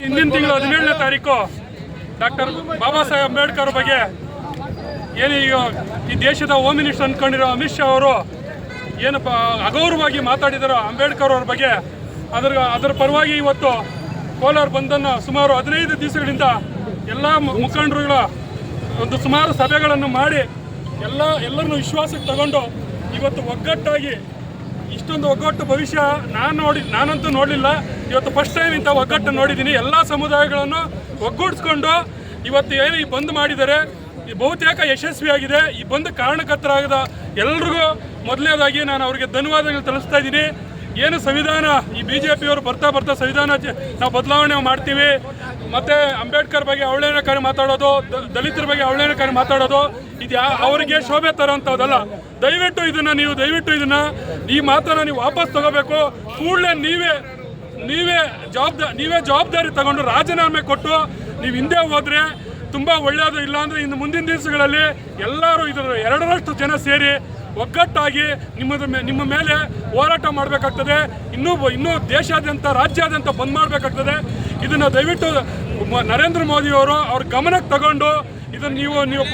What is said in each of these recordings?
ಹಿಂದಿನ ತಿಂಗಳು ಹದಿನೇಳನೇ ತಾರೀಕು ಡಾಕ್ಟರ್ ಬಾಬಾ ಸಾಹೇಬ್ ಅಂಬೇಡ್ಕರ್ ಬಗ್ಗೆ ಏನು ಈಗ ಈ ದೇಶದ ಹೋಮ್ ಮಿನಿಸ್ಟರ್ ಅಂದ್ಕೊಂಡಿರೋ ಅಮಿತ್ ಶಾ ಅವರು ಏನಪ್ಪ, ಅಗೌರವವಾಗಿ ಮಾತಾಡಿದಾರೋ ಅಂಬೇಡ್ಕರ್ ಅವ್ರ ಬಗ್ಗೆ, ಅದ್ರ, ಅದರ ಪರವಾಗಿ ಇವತ್ತು ಕೋಲಾರ ಬಂದನ್ನು ಸುಮಾರು ಹದಿನೈದು ದಿವಸಗಳಿಂದ ಎಲ್ಲ ಮುಖಂಡರುಗಳ ಒಂದು ಸುಮಾರು ಸಭೆಗಳನ್ನು ಮಾಡಿ ಎಲ್ಲ, ಎಲ್ಲರನ್ನು ವಿಶ್ವಾಸಕ್ಕೆ ತಗೊಂಡು ಇವತ್ತು ಒಗ್ಗಟ್ಟಾಗಿ ಇಷ್ಟೊಂದು ಒಗ್ಗಟ್ಟು ಭವಿಷ್ಯ ನಾನು ನೋಡಿ ನಾನಂತೂ ನೋಡಲಿಲ್ಲ. ಇವತ್ತು ಫಸ್ಟ್ ಟೈಮ್ ಇಂಥ ಒಗ್ಗಟ್ಟು ನೋಡಿದ್ದೀನಿ. ಎಲ್ಲ ಸಮುದಾಯಗಳನ್ನು ಒಗ್ಗೂಡಿಸ್ಕೊಂಡು ಇವತ್ತು ಏನು ಈ ಬಂದ್ ಮಾಡಿದ್ದಾರೆ. ಈ ಬಹುತೇಕ ಯಶಸ್ವಿಯಾಗಿದೆ. ಈ ಬಂದ್ ಕಾರಣಕರ್ತರಾಗದ ಎಲ್ರಿಗೂ ಮೊದಲನೇದಾಗಿ ನಾನು ಅವರಿಗೆ ಧನ್ಯವಾದಗಳು ತಿಳಿಸ್ತಾ ಇದ್ದೀನಿ. ಏನು ಸಂವಿಧಾನ, ಈ ಬಿ ಜೆ ಪಿಯವರು ಬರ್ತಾ ಬರ್ತಾ ಸಂವಿಧಾನ ನಾವು ಬದಲಾವಣೆ ಮಾಡ್ತೀವಿ. ಮತ್ತೆ ಅಂಬೇಡ್ಕರ್ ಬಗ್ಗೆ ಅವಳೇನಕಾರಿ ಮಾತಾಡೋದು ದಲಿತರ ಬಗ್ಗೆ ಅವಳೇನಕಾರಿ ಮಾತಾಡೋದು, ಇದು ಅವರಿಗೆ ಶೋಭೆ ತರೋಂಥದ್ದಲ್ಲ ದಯವಿಟ್ಟು ಇದನ್ನ ನೀವು, ದಯವಿಟ್ಟು ಇದನ್ನ ಈ ಮಾತನ್ನು ನೀವು ವಾಪಸ್ ತಗೋಬೇಕು. ಕೂಡಲೇ ನೀವೇ ನೀವೇ ಜವಾಬ್ದಾರಿ ನೀವೇ ಜವಾಬ್ದಾರಿ ತಗೊಂಡು ರಾಜೀನಾಮೆ ಕೊಟ್ಟು ನೀವು ಹಿಂದೆ ಹೋದ್ರೆ ತುಂಬಾ ಒಳ್ಳೆಯದು ಇಲ್ಲ ಅಂದ್ರೆ ಇನ್ನು ಮುಂದಿನ ದಿವಸಗಳಲ್ಲಿ ಎಲ್ಲರೂ ಇದರ ಎರಡರಷ್ಟು ಜನ ಸೇರಿ ಒಗ್ಗಟ್ಟಾಗಿ ನಿಮ್ಮದ ನಿಮ್ಮ ಮೇಲೆ ಹೋರಾಟ ಮಾಡಬೇಕಾಗ್ತದೆ. ಇನ್ನೂ ಇನ್ನೂ ದೇಶಾದ್ಯಂತ, ರಾಜ್ಯಾದ್ಯಂತ ಬಂದ್ ಮಾಡಬೇಕಾಗ್ತದೆ. ಇದನ್ನು ದಯವಿಟ್ಟು ನರೇಂದ್ರ ಮೋದಿಯವರು ಅವ್ರ ಗಮನಕ್ಕೆ ತಗೊಂಡು ಇದನ್ನು ನೀವು ನೀವು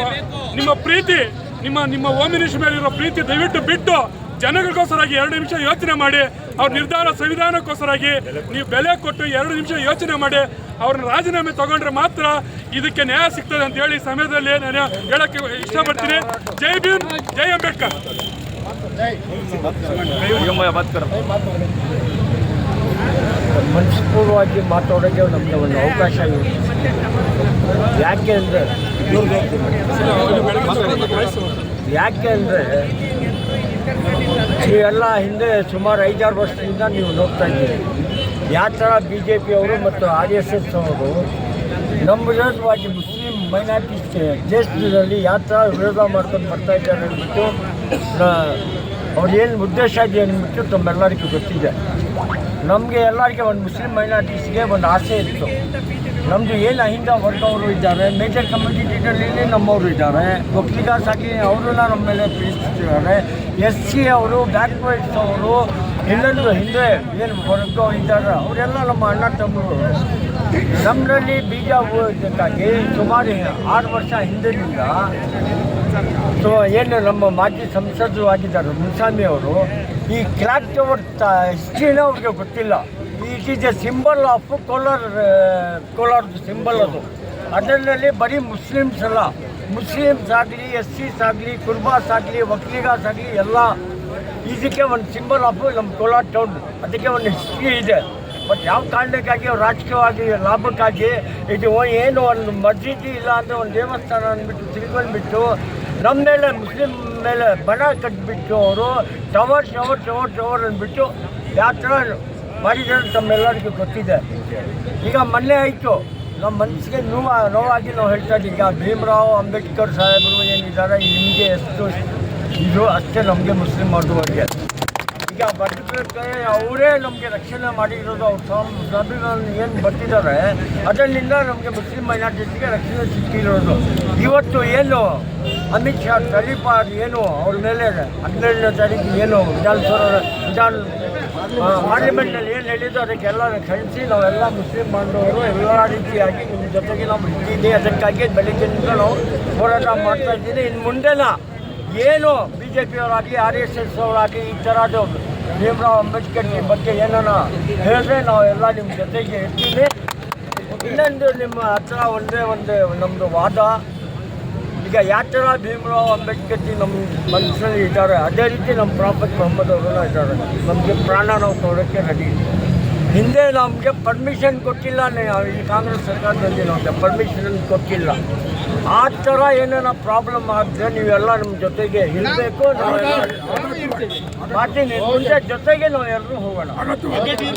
ನಿಮ್ಮ ಪ್ರೀತಿ, ನಿಮ್ಮ ನಿಮ್ಮ ಹೋಮ್ ಮಿನಿಸ್ಟರ್ ಮೇಲಿರೋ ಪ್ರೀತಿ ದಯವಿಟ್ಟು ಬಿಟ್ಟು ಜನಗಳಿಗೋಸ್ಕರಾಗಿ ಎರಡು ನಿಮಿಷ ಯೋಚನೆ ಮಾಡಿ, ಅವ್ರ ನಿರ್ಧಾರ ಸಂವಿಧಾನಕ್ಕೋಸ್ಕರಾಗಿ ನೀವು ಬೆಲೆ ಕೊಟ್ಟು ಎರಡು ನಿಮಿಷ ಯೋಚನೆ ಮಾಡಿ, ಅವ್ರನ್ನ ರಾಜೀನಾಮೆ ತಗೊಂಡ್ರೆ ಮಾತ್ರ ಇದಕ್ಕೆ ನ್ಯಾಯ ಸಿಗ್ತದೆ ಅಂತ ಹೇಳಿ ಸಮಯದಲ್ಲಿ ನಾನು ಹೇಳಕ್ಕೆ ಇಷ್ಟಪಡ್ತೀನಿ. ಜೈ ಭೀಮ್, ಜೈ ಅಂಬೇಡ್ಕರ್. ಮನಸ್ಪೂರ್ವವಾಗಿ ಮಾತಾಡೋಕ್ಕೆ ನಮಗೆ ಒಂದು ಅವಕಾಶ ಯಾಕೆ ಅಂದರೆ ಯಾಕೆ ಅಂದರೆ ನೀವೆಲ್ಲ ಹಿಂದೆ ಸುಮಾರು ಐದಾರು ವರ್ಷದಿಂದ ನೀವು ನೋಡ್ತಾ ಇದ್ದೀರಿ. ಯಾವ ಥರ ಬಿ ಜೆ ಪಿಯವರು ಮತ್ತು ಆರ್ ಎಸ್ ಎಸ್ ಅವರು ನಮ್ಮ ವಿರೋಧವಾಗಿ ಮುಸ್ಲಿಂ ಮೈನಾರಿಟೀಸ್ ದೇಶದಲ್ಲಿ ಯಾವ ಥರ ವಿರೋಧ ಮಾಡ್ಕೊಂಡು ಬರ್ತಾ ಇದ್ದಾರೆ ಅಂದ್ಬಿಟ್ಟು ಅವ್ರೇನು ಉದ್ದೇಶ ಇದೆ ಅಂದ್ಬಿಟ್ಟು ತಮ್ಮೆಲ್ಲರಿಗೂ ಗೊತ್ತಿದೆ. ನಮಗೆ ಎಲ್ಲರಿಗೆ ಒಂದು ಮುಸ್ಲಿಂ ಮೈನಾರಿಟೀಸ್ಗೆ ಒಂದು ಆಸೆ ಇತ್ತು. ನಮ್ಮದು ಏನು ಅಹಿಂದ ವರ್ಗವರು ಇದ್ದಾರೆ ಮೇಜರ್ ಕಮ್ಯುನಿಟಿಗಳಲ್ಲಿ ನಮ್ಮವರು ಇದ್ದಾರೆ. ಆಗಿ ಅವರನ್ನ ನಮ್ಮ ಮೇಲೆ ಪ್ರೀತಿಸ್ತಿದ್ದಾರೆ ಎಸ್ ಸಿ ಅವರು, ಬ್ಯಾಕ್ವರ್ಡ್ಸ್ ಅವರು ಇನ್ನೊಂದು ಹಿಂದೆ ಏನು ವರ್ಗ ಇದ್ದಾರೆ ಅವರೆಲ್ಲ ನಮ್ಮ ಅಣ್ಣ ತಮ್ಮರು. ನಮ್ಮಲ್ಲಿ ಬೀಜ ಹೋಗಿದ್ದಕ್ಕಾಗಿ ಸುಮಾರು ಆರು ವರ್ಷ ಹಿಂದಿನಿಂದ ಸೊ, ಏನು ನಮ್ಮ ಮಾಜಿ ಸಂಸದರು ಆಗಿದ್ದಾರೆ ಮುನ್ಸ್ವಾಮಿ ಅವರು, ಈ ಕ್ಲಾಕ್ ಟವರ್ ಹಿಸ್ಟ್ರಿನೇ ಅವ್ರಿಗೆ ಗೊತ್ತಿಲ್ಲ. It is a symbol of Kolar ಕೋಲಾರದ ಸಿಂಬಲ್ ಅದು. ಅದರಲ್ಲಿ ಬರೀ ಮುಸ್ಲಿಮ್ಸ್ ಅಲ್ಲ ಮುಸ್ಲಿಮ್ಸ್ ಆಗಲಿ ಎಸ್ ಸಿಸ್ ಆಗಲಿ ಕುರ್ಬಾಸ್ ಆಗಲಿ ವಕೀಲಿಗಾಸ್ ಆಗಲಿ ಎಲ್ಲ ಇದಕ್ಕೆ ಒಂದು ಸಿಂಬಲ್ ಆಫ್ ನಮ್ಮ ಕೋಲಾರ ಟೌನ್ ಅದಕ್ಕೆ ಒಂದು ಹಿಸ್ಟ್ರಿ ಇದೆ. ಬಟ್ ಯಾವ ಕಾರಣಕ್ಕಾಗಿ ರಾಜಕೀಯವಾಗಿ, ಲಾಭಕ್ಕಾಗಿ, ಇದು ಏನು ಒಂದು ಮಸೀದಿ ಇಲ್ಲ ಅಂದರೆ ಒಂದು ದೇವಸ್ಥಾನ ಅಂದ್ಬಿಟ್ಟು ತಿಳ್ಕೊಂಡ್ಬಿಟ್ಟು, ನಮ್ಮ ಮೇಲೆ ಮುಸ್ಲಿಂ ಮೇಲೆ ಬಣ ಕಟ್ಬಿಟ್ಟು ಅವರು ಟವರ್ ಟವರ್ ಟವರ್ ಟವರ್ ಅಂದ್ಬಿಟ್ಟು ಯಾವ ಥರ ಮಾಡಿದ್ದಾರೆ ತಮ್ಮೆಲ್ಲರಿಗೂ ಗೊತ್ತಿದೆ. ಈಗ ಮೊನ್ನೆ ಆಯಿತು. ನಮ್ಮ ಮನಸ್ಸಿಗೆ ನೋವು, ನೋವಾಗಿ ನಾವು ಹೇಳ್ತಾ ಇದ್ದೀವಿ. ಈಗ ಭೀಮರಾವ್ ಅಂಬೇಡ್ಕರ್ ಸಾಹೇಬರು ಏನಿದ್ದಾರೆ ನಿಮಗೆ ಎಷ್ಟು ಇದು ಅಷ್ಟೇ ನಮಗೆ ಮುಸ್ಲಿಂ ಮಾಡುವವರಿಗೆ ಈಗ ಬದುಕಕ್ಕೆ ಅವರೇ ನಮಗೆ ರಕ್ಷಣೆ ಮಾಡಿರೋದು, ಅವ್ರ ಸ್ವಾಮಿ ಸಂವಿಧಾನ ಏನು ಬರ್ತಿದ್ದಾರೆ ಅದರಿಂದ ನಮಗೆ ಮುಸ್ಲಿಂ ಮೈನಾರಿಟಿಗೆ ರಕ್ಷಣೆ ಸಿಕ್ಕಿರೋದು. ಇವತ್ತು ಏನು ಅಮಿತ್ ಶಾ ತಲೀಪಾರ್ ಏನು, ಅವ್ರ ಮೇಲೆ ಹನ್ನೆರಡನೇ ತಾರೀಕು ಏನು ವಿಧಾನಸೌಧ ವಿಧಾನ ಪಾರ್ಲಿಮೆಂಟ್ನಲ್ಲಿ ಏನು ಹೇಳಿದ್ದು ಅದಕ್ಕೆಲ್ಲ ಕಳಿಸಿ ನಾವೆಲ್ಲ ಮುಸ್ಲಿಂ ಬಾಂಧವರು, ಎಲ್ಲ ರೀತಿಯಾಗಿ ನಿಮ್ಮ ಜೊತೆಗೆ ನಾವು ಇದ್ದೀವಿ ಅದಕ್ಕಾಗಿ ಬೆಳಿಗ್ಗೆಯಿಂದ ನಾವು ಹೋರಾಟ ಮಾಡ್ತಾ ಇದ್ದೀನಿ. ಇನ್ನು ಮುಂದೆನ ಏನು ಬಿ ಜೆ ಪಿಯವರಾಗಲಿ ಆರ್ ಎಸ್ ಎಸ್ ಅವರಾಗಲಿ, ಈ ಥರದ್ದು ಭೀಮರಾವ್ ಅಂಬೇಡ್ಕರ್ ಬಗ್ಗೆ ಏನನ ಹೇಳಿದ್ರೆ ನಾವೆಲ್ಲ ನಿಮ್ಮ ಜೊತೆಗೆ ಇರ್ತೀವಿ. ಇನ್ನೊಂದು ನಿಮ್ಮ ಹತ್ರ ಒಂದೇ ಒಂದು ನಮ್ಮದು ವಾದ. ಈಗ ಯಾವ ಥರ ಅಂಬೇಡ್ಕರ್ ಜಿ ನಮ್ಮ ಮನಸ್ಸಲ್ಲಿ ಇದ್ದಾರೆ ಅದೇ ರೀತಿ ನಮ್ಮ ಪ್ರಾಪತ್ ಮೊಹಮ್ಮದ್ ಅವರು ಇದ್ದಾರೆ ನಮಗೆ ಪ್ರಾಣ ನಾವು ಕೊಡೋಕ್ಕೆ ರೆಡಿ ಹಿಂದೆ ನಮಗೆ ಪರ್ಮಿಷನ್ ಕೊಟ್ಟಿಲ್ಲ ಈ ಕಾಂಗ್ರೆಸ್ ಸರ್ಕಾರದಲ್ಲಿ ನಮಗೆ ಪರ್ಮಿಷನ್ ಕೊಟ್ಟಿಲ್ಲ ಆ ಥರ ಏನೇನೋ ಪ್ರಾಬ್ಲಮ್ ಆದರೆ ನೀವೆಲ್ಲ ನಮ್ಮ ಜೊತೆಗೆ ಇರಬೇಕು ಮಾಡ್ತೀನಿ ಮುಂದೆ ಜೊತೆಗೆ ನಾವು ಎಲ್ಲರೂ ಹೋಗೋಣ ಭೀಮ್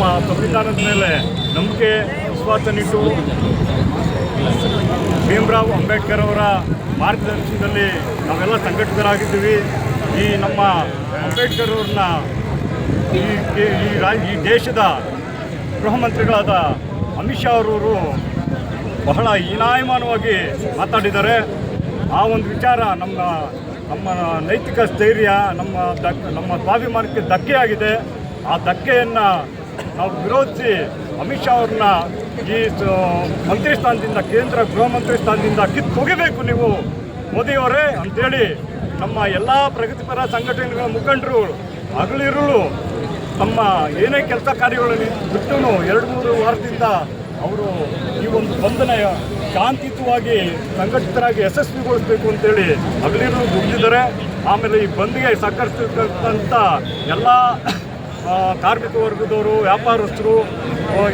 ನಮ್ಮ ಸಂವಿಧಾನದ ಮೇಲೆ ನಂಬಿಕೆ ವಿಶ್ವಾಸನಿಟ್ಟು ಭೀಮರಾವ್ ಅಂಬೇಡ್ಕರ್ ಅವರ ಮಾರ್ಗದರ್ಶನದಲ್ಲಿ ನಾವೆಲ್ಲ ಸಂಘಟಿತರಾಗಿದ್ದೀವಿ. ಈ ನಮ್ಮ ಅಂಬೇಡ್ಕರ್ ಅವ್ರನ್ನ ಈ ಈ ರಾ- ಈ ದೇಶದ ಗೃಹ ಮಂತ್ರಿಗಳಾದ ಅಮಿತ್ ಶಾ ಅವರವರು ಬಹಳ ಹೀನಾಯಮಾನವಾಗಿ ಮಾತಾಡಿದ್ದಾರೆ. ಆ ಒಂದು ವಿಚಾರ ನಮ್ಮ ನಮ್ಮ ನೈತಿಕ ಸ್ಥೈರ್ಯ, ನಮ್ಮ ದಕ್ ನಮ್ಮ ಸ್ವಾಭಿಮಾನಕ್ಕೆ ಧಕ್ಕೆಯಾಗಿದೆ. ಆ ಧಕ್ಕೆಯನ್ನು ನಾವು ವಿರೋಧಿಸಿ ಅಮಿತ್ ಶಾ ಅವ್ರನ್ನ ಈ ಮಂತ್ರಿ ಸ್ಥಾನದಿಂದ, ಕೇಂದ್ರ ಗೃಹ ಮಂತ್ರಿ ಸ್ಥಾನದಿಂದ ಕಿತ್ತು ಕಿತ್ತೊಗಿಬೇಕು ನೀವು. ಮೋದಿಯವರೇ ಅಂಥೇಳಿ ನಮ್ಮ ಎಲ್ಲ ಪ್ರಗತಿಪರ ಸಂಘಟನೆಗಳ ಮುಖಂಡರು ಹಗಲಿರುಳು ತಮ್ಮ ಏನೇ ಕೆಲಸ ಕಾರ್ಯಗಳನ್ನು ಬಿಟ್ಟು ಎರಡು ಮೂರು ವಾರದಿಂದ ಅವರು ಈ ಒಂದು ಬಂಧನ ಶಾಂತಿಯುತವಾಗಿ, ಸಂಘಟಿತರಾಗಿ ಯಶಸ್ವಿಗೊಳಿಸಬೇಕು ಅಂತೇಳಿ ಹಗಲಿರುಳು ದುಡಿದಿದ್ದಾರೆ ಆಮೇಲೆ ಈ ಬಂದ್ಗೆ ಸಹಕರಿಸ್ತಕ್ಕಂಥ ಎಲ್ಲ ಕಾರ್ಮಿಕ ವರ್ಗದವರು ವ್ಯಾಪಾರಸ್ಥರು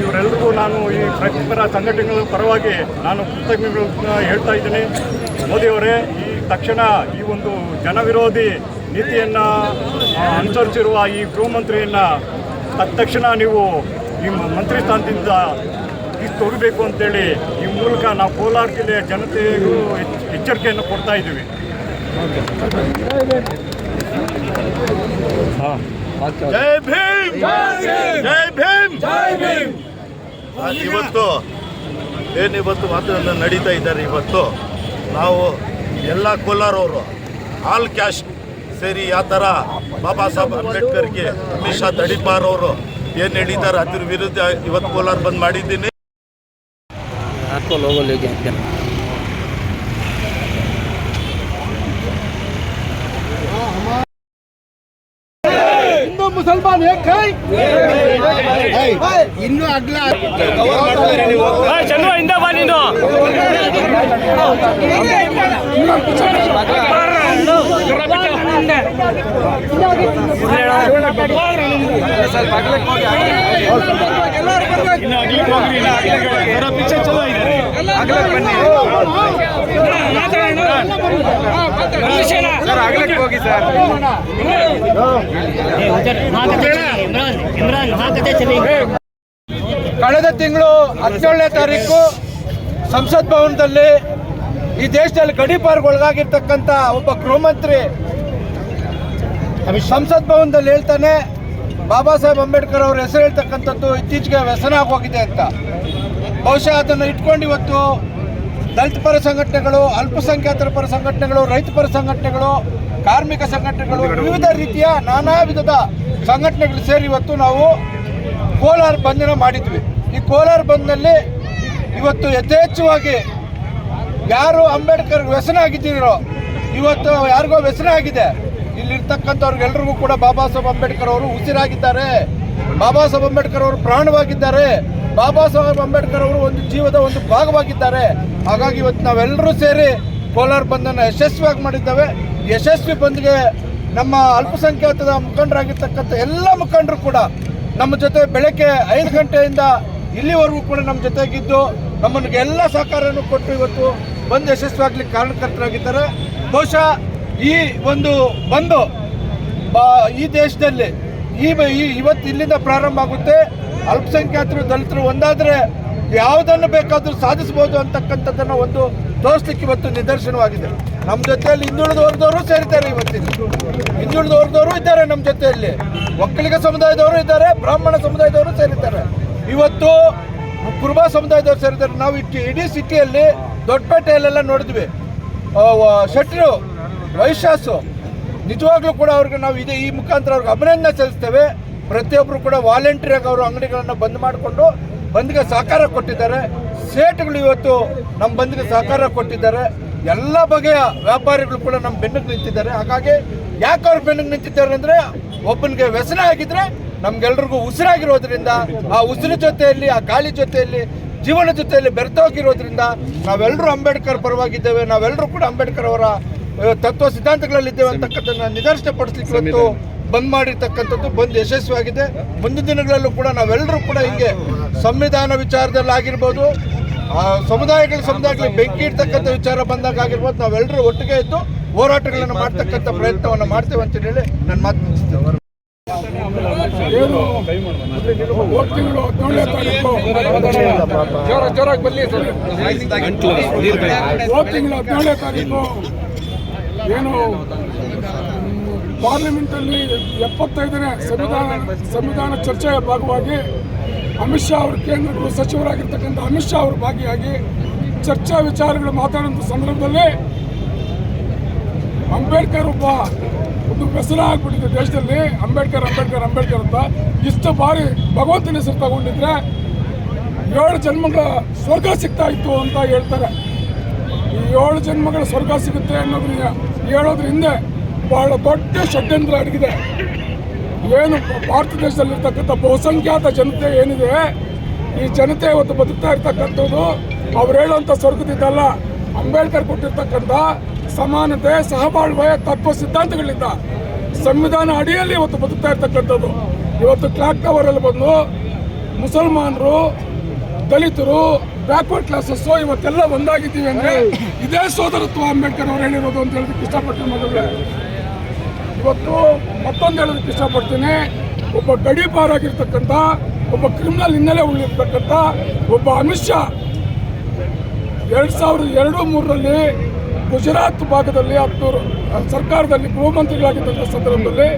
ಇವರೆಲ್ಲರಿಗೂ ನಾನು ಈ ಪ್ರತಿಪರ ಸಂಘಟನೆಗಳ ಪರವಾಗಿ ನಾನು ಕೃತಜ್ಞತೆಗಳನ್ನ ಹೇಳ್ತಾ ಇದ್ದೀನಿ. ಮೋದಿಯವರೇ ಈ ತಕ್ಷಣ ಈ ಒಂದು ಜನವಿರೋಧಿ ನೀತಿಯನ್ನು ಅನುಸರಿಸಿರುವ ಈ ಗೃಹ ಮಂತ್ರಿಯನ್ನು ತಕ್ಷಣ ನೀವು ಈ ಮಂತ್ರಿ ಸ್ಥಾನದಿಂದ ತೊಗಬೇಕು ಅಂತೇಳಿ ಈ ಮೂಲಕ ನಾವು ಕೋಲಾರ ಜಿಲ್ಲೆಯ ಜನತೆಗೂ ಎಚ್- ಎಚ್ಚರಿಕೆಯನ್ನು ಕೊಡ್ತಾ ಇದ್ದೀವಿ. ಜೈ ಭೀಮ್! ಜೈ ಭೀಮ್! ಜೈ ಭೀಮ್! ಇವತ್ತು ಏನಿವತ್ತು ಮಾತುಕತೆ ನಡೀತಾ ಇದ್ದಾರೆ ಇವತ್ತು ನಾವು ಎಲ್ಲ ಕೋಲಾರವರು ಆಲ್ ಕ್ಯಾಸ್ಟ್ ಸೇರಿ ಯಾವ ಥರ ಬಾಬಾ ಸಾಹೇಬ್ ಅಂಬೇಡ್ಕರ್ಗೆ ಅಮಿತ್ ಶಾ ತಡಿಪಾರ್ ಅವರು ಏನು ಹೇಳಿದ್ದಾರೆ ಅದ್ರ ವಿರುದ್ಧ ಇವತ್ತು ಕೋಲಾರ ಬಂದ್ ಮಾಡಿದ್ದೀನಿ. ಸ್ವಲ್ಪ ಇನ್ನೂ ಇನ್ನು ಅಗ್ಲ ಚಂದ್ರ ಹಿಂದೆ ಬಾ ನೀನು. ಸ್ವಲ್ಪ ಇನ್ನು ಕಳೆದ ತಿಂಗಳು ಹದಿನೇಳನೇ ತಾರೀಕು ಸಂಸತ್ ಭವನದಲ್ಲಿ ಈ ದೇಶದಲ್ಲಿ ಗಡೀಪಾರ್ಗೊಳಗಾಗಿರ್ತಕ್ಕಂಥ ಒಬ್ಬ ಗೃಹ ಮಂತ್ರಿ ಸಂಸತ್ ಭವನದಲ್ಲಿ ಹೇಳ್ತಾನೆ ಬಾಬಾ ಸಾಹೇಬ್ ಅಂಬೇಡ್ಕರ್ ಅವ್ರ ಹೆಸರು ಹೇಳ್ತಕ್ಕಂಥದ್ದು ಇತ್ತೀಚೆಗೆ ವ್ಯಸನ ಆಗೋಗಿದೆ ಅಂತ. ಬಹುಶಃ ಅದನ್ನು ಇಟ್ಕೊಂಡು ಇವತ್ತು ದಲಿತ ಪರ ಸಂಘಟನೆಗಳು, ಅಲ್ಪಸಂಖ್ಯಾತರ ಪರ ಸಂಘಟನೆಗಳು, ರೈತ ಪರ ಸಂಘಟನೆಗಳು, ಕಾರ್ಮಿಕ ಸಂಘಟನೆಗಳು, ವಿವಿಧ ರೀತಿಯ ನಾನಾ ವಿಧದ ಸಂಘಟನೆಗಳು ಸೇರಿ ಇವತ್ತು ನಾವು ಕೋಲಾರ ಬಂಧನ ಮಾಡಿದ್ವಿ. ಈ ಕೋಲಾರ ಬಂದ್ನಲ್ಲಿ ಇವತ್ತು ಯಥೇಚ್ಛವಾಗಿ ಯಾರು ಅಂಬೇಡ್ಕರ್ ವ್ಯಸನ ಆಗಿದ್ದೀರೋ, ಇವತ್ತು ಯಾರಿಗೋ ವ್ಯಸನ ಆಗಿದೆ. ಇಲ್ಲಿರ್ತಕ್ಕಂಥವ್ರಿಗೆಲ್ರಿಗೂ ಕೂಡ ಬಾಬಾ ಸಾಹೇಬ್ ಅಂಬೇಡ್ಕರ್ ಅವರು ಉಸಿರಾಗಿದ್ದಾರೆ. ಬಾಬಾ ಸಾಹೇಬ್ ಅಂಬೇಡ್ಕರ್ ಅವರು ಪ್ರಾಣವಾಗಿದ್ದಾರೆ. ಬಾಬಾ ಸಾಹೇಬ್ ಅಂಬೇಡ್ಕರ್ ಅವರು ಒಂದು ಜೀವದ ಒಂದು ಭಾಗವಾಗಿದ್ದಾರೆ. ಹಾಗಾಗಿ ಇವತ್ತು ನಾವೆಲ್ಲರೂ ಸೇರಿ ಕೋಲಾರ ಬಂದನ್ನು ಯಶಸ್ವಿಯಾಗಿ ಮಾಡಿದ್ದೇವೆ. ಯಶಸ್ವಿ ಬಂದ್ಗೆ ನಮ್ಮ ಅಲ್ಪಸಂಖ್ಯಾತದ ಮುಖಂಡರಾಗಿರ್ತಕ್ಕಂಥ ಎಲ್ಲ ಮುಖಂಡರು ಕೂಡ ನಮ್ಮ ಜೊತೆ ಬೆಳಗ್ಗೆ ಐದು ಗಂಟೆಯಿಂದ ಇಲ್ಲಿವರೆಗೂ ಕೂಡ ನಮ್ಮ ಜೊತೆಗಿದ್ದು ನಮ್ಮನಿಗೆ ಎಲ್ಲ ಸಹಕಾರವನ್ನು ಕೊಟ್ಟು ಇವತ್ತು ಬಂದು ಯಶಸ್ವಿಯಾಗಲಿಕ್ಕೆ ಕಾರಣಕರ್ತರಾಗಿದ್ದಾರೆ. ಬಹುಶಃ ಈ ಒಂದು ಬಂದು ಈ ದೇಶದಲ್ಲಿ ಈ ಇವತ್ತು ಇಲ್ಲಿಂದ ಪ್ರಾರಂಭ ಆಗುತ್ತೆ. ಅಲ್ಪಸಂಖ್ಯಾತರು, ದಲಿತರು ಒಂದಾದರೆ ಯಾವುದನ್ನು ಬೇಕಾದರೂ ಸಾಧಿಸಬಹುದು ಅಂತಕ್ಕಂಥದ್ದನ್ನು ಒಂದು ತೋರಿಸ್ಲಿಕ್ಕೆ ಇವತ್ತು ನಿದರ್ಶನವಾಗಿದೆ. ನಮ್ಮ ಜೊತೆಯಲ್ಲಿ ಹಿಂದುಳಿದ ವರ್ಗದವರು ಸೇರಿದ್ದಾರೆ ಇವತ್ತಿನ. ಹಿಂದುಳಿದ ವರ್ಗದವರು ಇದ್ದಾರೆ ನಮ್ಮ ಜೊತೆಯಲ್ಲಿ. ಒಕ್ಕಲಿಗ ಸಮುದಾಯದವರು ಇದ್ದಾರೆ, ಬ್ರಾಹ್ಮಣ ಸಮುದಾಯದವರು ಸೇರಿದ್ದಾರೆ. ಇವತ್ತು ಕುರುಬ ಸಮುದಾಯದವರು ಸೇರಿದ್ದಾರೆ. ನಾವು ಇಡೀ ಸಿಟಿಯಲ್ಲಿ ದೊಡ್ಡಪೇಟೆಯಲ್ಲೆಲ್ಲ ನೋಡಿದ್ವಿ. ಶೆಟ್ರು ವೈಶ್ಯಾಸು ನಿಜವಾಗ್ಲೂ ಕೂಡ ಅವ್ರಿಗೆ ನಾವು ಇದೇ ಈ ಮುಖಾಂತರ ಅವ್ರಿಗೆ ಅಭಿನಂದನೆ ಸಲ್ಲಿಸ್ತೇವೆ. ಪ್ರತಿಯೊಬ್ಬರು ಕೂಡ ವಾಲಂಟಿಯರಾಗಿ ಅವರು ಅಂಗಡಿಗಳನ್ನು ಬಂದ್ ಮಾಡಿಕೊಂಡು ಬಂದ್ಗೆ ಸಹಕಾರ ಕೊಟ್ಟಿದ್ದಾರೆ. ಸೇಟ್ಗಳು ಇವತ್ತು ನಮ್ಮ ಬಂದ್ಗೆ ಸಹಕಾರ ಕೊಟ್ಟಿದ್ದಾರೆ. ಎಲ್ಲ ಬಗೆಯ ವ್ಯಾಪಾರಿಗಳು ಕೂಡ ನಮ್ಮ ಬೆನ್ನಿಗೆ ನಿಂತಿದ್ದಾರೆ. ಹಾಗಾಗಿ ಯಾಕೆ ಅವ್ರ ಬೆನ್ನಿಗೆ ನಿಂತಿದ್ದಾರೆ ಅಂದ್ರೆ ಒಬ್ಬನಿಗೆ ವ್ಯಸನ ಆಗಿದ್ರೆ ನಮ್ಗೆಲ್ರಿಗೂ ಉಸಿರಾಗಿರೋದ್ರಿಂದ, ಆ ಉಸಿರು ಜೊತೆಯಲ್ಲಿ, ಆ ಗಾಳಿ ಜೊತೆಯಲ್ಲಿ, ಜೀವನ ಜೊತೆಯಲ್ಲಿ ಬೆರೆತೋಗಿರೋದ್ರಿಂದ ನಾವೆಲ್ಲರೂ ಅಂಬೇಡ್ಕರ್ ಪರವಾಗಿದ್ದೇವೆ. ನಾವೆಲ್ಲರೂ ಕೂಡ ಅಂಬೇಡ್ಕರ್ ಅವರ ತತ್ವ ಸಿದ್ಧಾಂತಗಳಲ್ಲಿದ್ದೇವೆ ಅಂತಕ್ಕಂಥದ್ದನ್ನ ನಿದರ್ಶನ ಪಡಿಸ್ಲಿಕ್ಕೆ ಇವತ್ತು ಬಂದ್ ಮಾಡಿರ್ತಕ್ಕಂಥದ್ದು ಬಂದ್ ಯಶಸ್ವಿಯಾಗಿದೆ. ಮುಂದಿನ ದಿನಗಳಲ್ಲೂ ಕೂಡ ನಾವೆಲ್ಲರೂ ಕೂಡ ಹಿಂಗೆ ಸಂವಿಧಾನ ವಿಚಾರದಲ್ಲಿ ಆಗಿರ್ಬೋದು ಆ ಸಮುದಾಯಗಳ ಸಮುದಾಯಗಳಿಗೆ ಬೆಂಕಿ ಇಡ್ತಕ್ಕಂಥ ವಿಚಾರ ಬಂದಾಗ ಆಗಿರ್ಬೋದು ನಾವೆಲ್ಲರೂ ಒಟ್ಟಿಗೆ ಇದ್ದು ಹೋರಾಟಗಳನ್ನು ಮಾಡ್ತಕ್ಕಂಥ ಪ್ರಯತ್ನವನ್ನು ಮಾಡ್ತೇವೆ ಅಂತ ಹೇಳಿ ನನ್ನ ಮಾತು ಜೋರ ಜೋರಾಗಿ ಬರಲಿ ಹೋದ ತಿಂಗಳು ಹದಿನೇಳನೇ ತಾರೀಕು ಏನು? ಪಾರ್ಲಿಮೆಂಟಲ್ಲಿ ಎಪ್ಪತ್ತೈದನೇ ಸಂವಿಧಾನ ಸಂವಿಧಾನ ಚರ್ಚೆಯ ಭಾಗವಾಗಿ ಅಮಿತ್ ಶಾ ಅವರು ಕೇಂದ್ರ ಗೃಹ ಸಚಿವರಾಗಿರ್ತಕ್ಕಂಥ ಅಮಿತ್ ಶಾ ಅವರು ಭಾಗಿಯಾಗಿ ಚರ್ಚಾ ವಿಚಾರಗಳು ಮಾತಾಡುವಂಥ ಸಂದರ್ಭದಲ್ಲಿ ಅಂಬೇಡ್ಕರ್ ಒಬ್ಬ ಒಂದು ವ್ಯಸನ ಆಗ್ಬಿಟ್ಟಿದೆ ದೇಶದಲ್ಲಿ. ಅಂಬೇಡ್ಕರ್ ಅಂಬೇಡ್ಕರ್ ಅಂಬೇಡ್ಕರ್ ಅಂತ. ಇಷ್ಟು ಬಾರಿ ಭಗವಂತನ ಹೆಸರು ತಗೊಂಡಿದ್ರೆ ಏಳು ಜನ್ಮಗಳ ಸ್ವರ್ಗ ಸಿಗ್ತಾ ಇತ್ತು ಅಂತ ಹೇಳ್ತಾರೆ. ಈ ಏಳು ಜನ್ಮಗಳ ಸ್ವರ್ಗ ಸಿಗುತ್ತೆ ಅನ್ನೋದ್ರ ಹೇಳೋದ್ರ ಹಿಂದೆ ಬಹಳ ದೊಡ್ಡ ಷಡ್ಯಂತ್ರ ಅಡಗಿದೆ. ಏನು ಭಾರತ ದೇಶದಲ್ಲಿರ್ತಕ್ಕಂಥ ಬಹುಸಂಖ್ಯಾತ ಜನತೆ ಏನಿದೆ, ಈ ಜನತೆ ಇವತ್ತು ಬದುಕ್ತಾ ಇರ್ತಕ್ಕಂಥದ್ದು ಅವ್ರು ಹೇಳುವಂಥ ಸ್ವರ್ಗದಿದ್ದಲ್ಲ ಅಂಬೇಡ್ಕರ್ ಕೊಟ್ಟಿರ್ತಕ್ಕಂಥ ಸಮಾನತೆ ಸಹಬಾಳ್ವೆ ತತ್ವ ಸಿದ್ಧಾಂತಗಳಿಂದ ಸಂವಿಧಾನ ಅಡಿಯಲ್ಲಿ ಇವತ್ತು ಬದುಕ್ತಾ ಇರ್ತಕ್ಕಂಥದ್ದು. ಇವತ್ತು ಕ್ಲಾಕ್ ಟವರಲ್ಲಿ ಬಂದು ಮುಸಲ್ಮಾನರು, ದಲಿತರು ಬ್ಯಾಕ್ವರ್ಡ್ ಕ್ಲಾಸಸ್ಸು ಇವತ್ತೆಲ್ಲ ಒಂದಾಗಿದ್ದೀವಿ ಅಂದ್ರೆ ಇದೇ ಸೋದರತ್ವ ಅಂಬೇಡ್ಕರ್ ಅವ್ರು ಹೇಳಿರೋದು ಅಂತ ಹೇಳೋದಕ್ಕೆ ಇಷ್ಟಪಡ್ತೀನಿ ಮಗಳೇ. ಇವತ್ತು ಮತ್ತೊಂದು ಹೇಳೋದಕ್ಕೆ ಇಷ್ಟಪಡ್ತೀನಿ. ಒಬ್ಬ ಗಡೀಪಾರಾಗಿರ್ತಕ್ಕಂಥ ಒಬ್ಬ ಕ್ರಿಮಿನಲ್ ಹಿನ್ನೆಲೆ ಉಳಿರ್ತಕ್ಕಂಥ ಒಬ್ಬ ಅಮಿತ್ ಶಾ. ಎರಡು ಸಾವಿರದ ಎರಡು ಮೂರರಲ್ಲಿ ಗುಜರಾತ್ ಭಾಗದಲ್ಲಿ ಹತ್ತು ಸರ್ಕಾರದಲ್ಲಿ ಗೃಹ ಮಂತ್ರಿಗಳಾಗಿದ್ದಂಥ ಸಂದರ್ಭದಲ್ಲಿ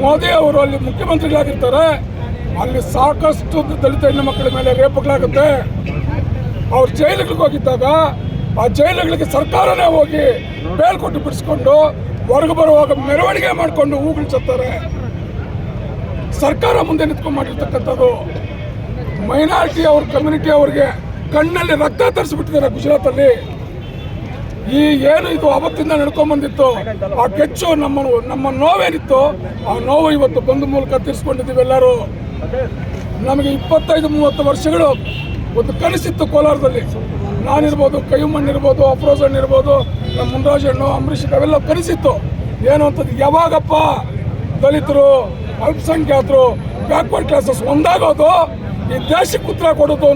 ಮೋದಿ ಅವರು ಅಲ್ಲಿ ಮುಖ್ಯಮಂತ್ರಿಗಳಾಗಿರ್ತಾರೆ. ಅಲ್ಲಿ ಸಾಕಷ್ಟು ದಲಿತ ಹೆಣ್ಣು ಮಕ್ಕಳ ಮೇಲೆ ರೇಪುಗಳಾಗುತ್ತೆ. ಅವ್ರು ಜೈಲುಗಳಿಗೆ ಹೋಗಿದ್ದಾಗ ಆ ಜೈಲುಗಳಿಗೆ ಸರ್ಕಾರನೇ ಹೋಗಿ ಬೇಲ್ ಕೊಟ್ಟು ಬಿಡಿಸ್ಕೊಂಡು ಹೊರಗೆ ಬರುವಾಗ ಮೆರವಣಿಗೆ ಮಾಡಿಕೊಂಡು ಹೂಗಳು ಚತ್ತಾರೆ ಸರ್ಕಾರ ಮುಂದೆ ನಿಂತ್ಕೊಂಡು ಮಾಡಿರ್ತಕ್ಕಂಥದ್ದು ಮೈನಾರಿಟಿ ಅವ್ರ ಕಮ್ಯುನಿಟಿ ಅವ್ರಿಗೆ ಕಣ್ಣಲ್ಲಿ ರಕ್ತ ತರಿಸ್ಬಿಟ್ಟಿದ್ದಾರೆ ಗುಜರಾತಲ್ಲಿ. ಈ ಏನು ಇದು ಅವತ್ತಿಂದ ನಡ್ಕೊಂಡ್ ಬಂದಿತ್ತು ಆ ಕೆಚ್ಚು ನಮ್ಮ ನಮ್ಮ ನೋವೇನಿತ್ತು, ಆ ನೋವು ಇವತ್ತು ಬಂದು ಮೂಲಕ ತೀರಿಸ್ಕೊಂಡಿದ್ದೀವಿ ಎಲ್ಲರೂ. ನಮಗೆ ಇಪ್ಪತ್ತೈದು, ಮೂವತ್ತು ವರ್ಷಗಳು ಒಂದು ಕನಸಿತ್ತು ಕೋಲಾರದಲ್ಲಿ. ನಾನಿರ್ಬೋದು ಕೈಮಣ್ಣಿರ್ಬೋದು ಹಣ್ಣು ಇರ್ಬೋದು, ನಮ್ಮ ಮುನ್ರಾಜ್ ಹಣ್ಣು ಅಂಬರೀಷ್ ಅವೆಲ್ಲ ಕನಸಿತ್ತು. ಏನು ಅಂತದ್ದು, ಯಾವಾಗಪ್ಪ ದಲಿತರು, ಅಲ್ಪಸಂಖ್ಯಾತರು ಬ್ಯಾಕ್ವರ್ಡ್ ಕ್ಲಾಸಸ್ ಒಂದಾಗೋದು, ಈ ದೇಶಕ್ಕೆ ಉತ್ತರ ಕೊಡೋದು